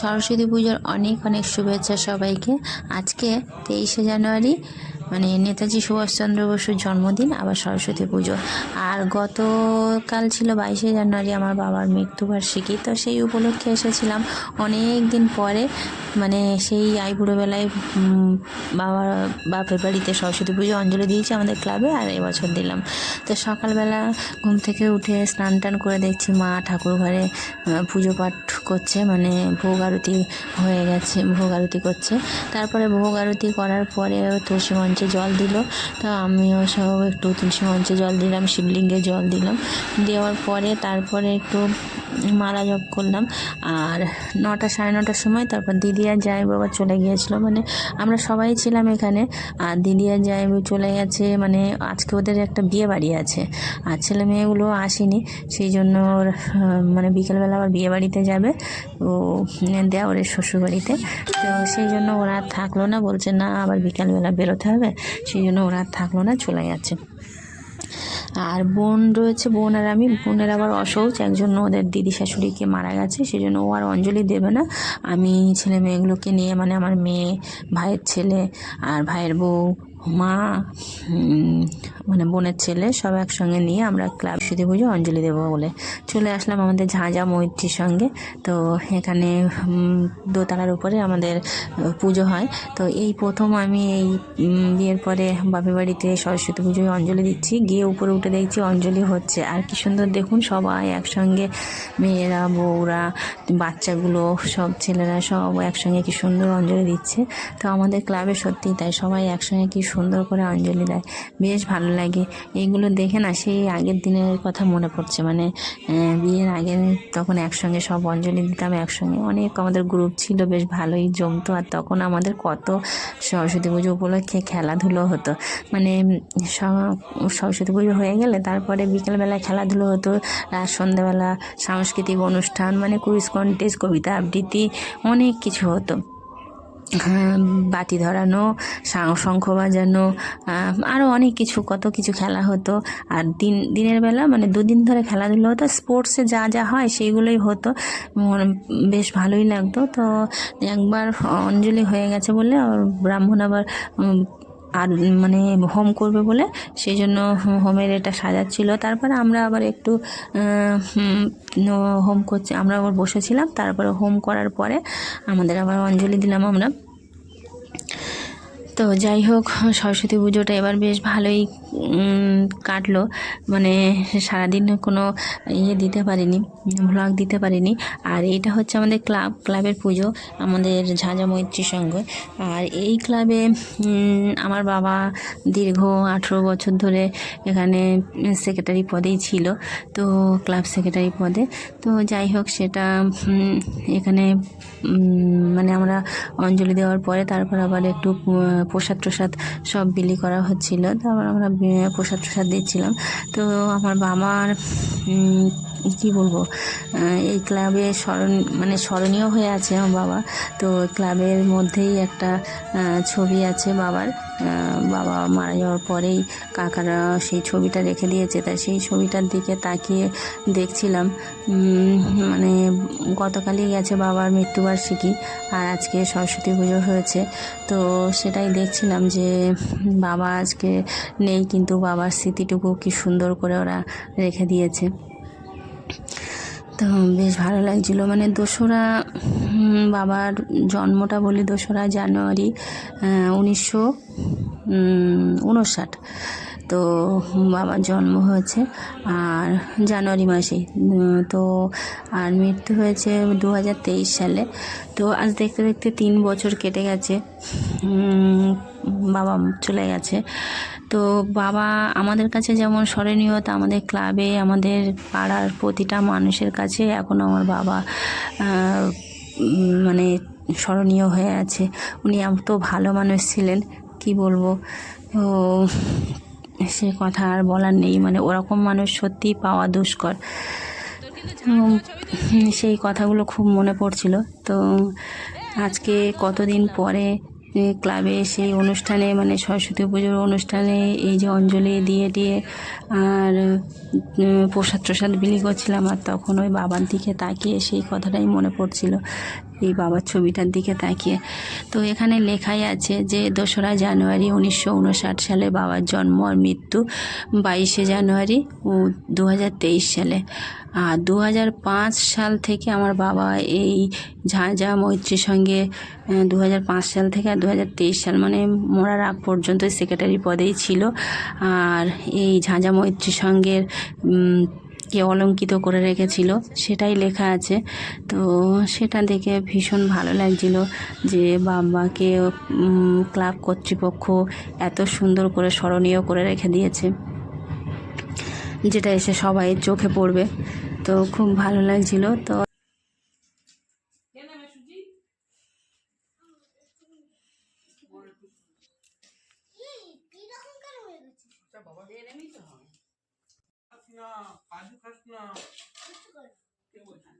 সরস্বতী পুজোর অনেক অনেক শুভেচ্ছা সবাইকে। আজকে তেইশে জানুয়ারি মানে নেতাজি সুভাষচন্দ্র বসুর জন্মদিন, আবার সরস্বতী পুজো। আর গতকাল ছিল বাইশে জানুয়ারি আমার বাবার মৃত্যুবার্ষিকী। তো সেই উপলক্ষে এসেছিলাম। অনেক দিন পরে মানে সেই আইবুড়োবেলায় বাবার, বাপের বাড়িতে সরস্বতী পুজো অঞ্জলি দিয়েছি আমাদের ক্লাবে, আর এবছর দিলাম। তো সকালবেলা ঘুম থেকে উঠে স্নান টান করে দেখছি মা ঠাকুর ঘরে পুজো পাঠ করছে মানে ভোগ আরতি হয়ে গেছে, ভোগ আরতি করছে। তারপরে ভোগ আরতি করার পরে তুলসী মঞ্চে জল দিল। তো আমিও সব একটু তুলসী মঞ্চে জল দিলাম, শিবলিঙ্গে জল দিলাম। দেওয়ার পরে তারপরে একটু মালা জপ করলাম। আর নটা, সাড়ে নটার সময় তারপর দিদি আর জামাই বাবা চলে গিয়েছিল। মানে আমরা সবাই ছিলাম এখানে। আর দিদি আর জামাই চলে গেছে। মানে আজকে ওদের একটা বিয়ে বাড়ি আছে। আর ছেলে মেয়েগুলো আসেনি। সেই জন্য ওর মানে বিকেলবেলা আবার বিয়ে বাড়িতে যাবে। ও দেওরের শ্বশুর বাড়িতে তো সেই জন্য ওরা থাকল না। বলছে, না, আবার বিকেলবেলা বেরোতে হবে। সেই জন্য ওরা আর থাকল না, চলে গেছে। আর বোন রয়েছে, বোন আর আমি। বোনের আবার অসৌচ একজন ওদের দিদি শাশুড়িকে মারা গেছে, সেই জন্য ও আর অঞ্জলি দেবে না। আমি ছেলে মেয়েগুলোকে নিয়ে মানে আমার মেয়ে, ভাইয়ের ছেলে আর ভাইয়ের বউ, মা মানে বোনের ছেলে, সব একসঙ্গে নিয়ে আমরা ক্লাব সুদী পুজো, অঞ্জলি দেবো বলে চলে আসলাম আমাদের ঝাঁঝা মৈত্রীর সঙ্গে। তো এখানে দোতলার উপরে আমাদের পুজো হয়। তো এই প্রথম আমি এই বিয়ের পরে বাপের বাড়িতে সরস্বতী পুজোয় অঞ্জলি দিচ্ছি। গিয়ে উপরে উঠে দেখছি অঞ্জলি হচ্ছে। আর কি সুন্দর দেখুন সবাই একসঙ্গে, মেয়েরা, বউরা, বাচ্চাগুলো, সব ছেলেরা সব একসঙ্গে কি সুন্দর অঞ্জলি দিচ্ছে। তো আমাদের ক্লাবে সত্যি তাই, সবাই একসঙ্গে কি সুন্দর করে অঞ্জলি দেয়। বেশ ভালো লাগে এইগুলো দেখে না সেই আগের দিনের কথা মনে পড়ছে। মানে বিয়ের আগে তখন একসঙ্গে সব অঞ্জলি দিতাম, একসঙ্গে অনেক আমাদের গ্রুপ ছিল, বেশ ভালোই জমতো। আর তখন আমাদের কত সরস্বতী পুজো উপলক্ষে খেলাধুলো হতো। মানে সরস্বতী পুজো হয়ে গেলে তারপরে বিকেলবেলা খেলাধুলো হতো রাত সন্ধ্যাবেলা সাংস্কৃতিক অনুষ্ঠান মানে কুইজ, কন্টেস্ট, কবিতা, আবৃত্তি, অনেক কিছু হতো। বাতি ধরানো শঙ্খ বাজানো আরও অনেক কিছু, কত কিছু খেলা হতো। আর দিন দিনের বেলা মানে দুদিন ধরে খেলাধুলো হতো স্পোর্টসে যা যা হয় সেইগুলোই হতো। বেশ ভালোই লাগতো। তো একবার অঞ্জলি হয়ে গেছে বলে আর ব্রাহ্মণ আবার আর মানে হোম করবে বলে সেই জন্য হোমের এটা সাজাচ্ছিল। তারপরে আমরা আবার একটু হোম করছি, আমরা আবার বসেছিলাম। তারপরে হোম করার পরে আমাদের আবার অঞ্জলি দিলাম আমরা। তো যাই হোক, সরস্বতী পুজোটা এবার বেশ ভালোই কাটলো। মানে সারাদিন কোনো ইয়ে দিতে পারিনি ভ্লগ দিতে পারিনি। আর এটা হচ্ছে আমাদের ক্লাব, ক্লাবের পুজো, আমাদের ঝাঁঝা মৈত্রী সংঘ আর এই ক্লাবে আমার বাবা দীর্ঘ আঠেরো বছর ধরে এখানে সেক্রেটারি পদেই ছিল, তো ক্লাব সেক্রেটারি পদে। তো যাই হোক, সেটা এখানে মানে আমরা অঞ্জলি দেওয়ার পরে তারপর আবার একটু প্রসাদ টসাদ সব বিলি করা হচ্ছিল। তারপর আমরা প্রসাদ টসাদ দিচ্ছিলাম। তো আমার বাবার কি বলব এই ক্লাবে স্মরণ মানে স্মরণীয় হয়ে আছে আমার বাবা। তো ক্লাবের মধ্যেই একটা ছবি আছে বাবার। বাবা মারা যাওয়ার পরেই কাকারা সেই ছবিটা রেখে দিয়েছে। তাই সেই ছবিটার দিকে তাকিয়ে দেখছিলাম মানে গতকালই গেছে বাবার মৃত্যুবার্ষিকী আর আজকে সরস্বতী পুজো হয়েছে। তো সেটাই দেখছিলাম যে, বাবা আজকে নেই, কিন্তু বাবার স্মৃতিটুকু কি সুন্দর করে ওরা রেখে দিয়েছে। তো বেশ ভালো লাগছিল। মানে দোসরা বাবার জন্মটা বলি দোসরা জানুয়ারি উনিশশো উনষাট তো বাবার জন্ম হয়েছে আর জানুয়ারি মাসে। তো আর মৃত্যু হয়েছে দু হাজার তেইশ সালে। তো আজ দেখতে দেখতে তিন বছর কেটে গেছে। বাবা চলে গেছে। তো বাবা আমাদের কাছে যেমন স্মরণীয়, তা আমাদের ক্লাবে, আমাদের পাড়ার প্রতিটা মানুষের কাছে এখন আমার বাবা মানে স্মরণীয় হয়ে আছে। উনি এত ভালো মানুষ ছিলেন, কি বলব? সে কথা আর বলার নেই। মানে ওরকম মানুষ সত্যিই পাওয়া দুষ্কর। সেই কথাগুলো খুব মনে পড়ছিল। তো আজকে কতদিন পরে ক্লাবে সেই অনুষ্ঠানে মানে সরস্বতী পুজোর অনুষ্ঠানে এই যে অঞ্জলি দিয়ে দিয়ে আর প্রসাদ প্রসাদ বিলি করছিলাম আর তখন ওই বাবার দিকে তাকিয়ে সেই কথাটাই মনে পড়ছিল। এই বাবার ছবিটার দিকে তাকিয়ে। তো এখানে লেখাই আছে যে, দোসরা জানুয়ারি উনিশশো উনষাট সালে বাবার জন্ম আর মৃত্যু বাইশে জানুয়ারি দু হাজার তেইশ সালে। আর দু হাজার পাঁচ সাল থেকে আমার বাবা এই ঝাঁঝা মৈত্রীর সঙ্গে দু হাজার পাঁচ সাল থেকে আর দু হাজার তেইশ সাল মানে মরার আগ পর্যন্ত সেক্রেটারি পদেই ছিল। আর এই ঝাঁঝা মৈত্রী সঙ্গের কে অলঙ্কিত করে রেখেছিল সেটাই লেখা আছে। তো সেটা দেখে ভীষণ ভালো লাগছিল যে বাবাকে ক্লাব কর্তৃপক্ষ এত সুন্দর করে স্মরণীয় করে রেখে দিয়েছে যেটা এসে সবাই চোখে পড়বে। তো খুব ভালো লাগছিল। তো 那还是还是那，给我钱。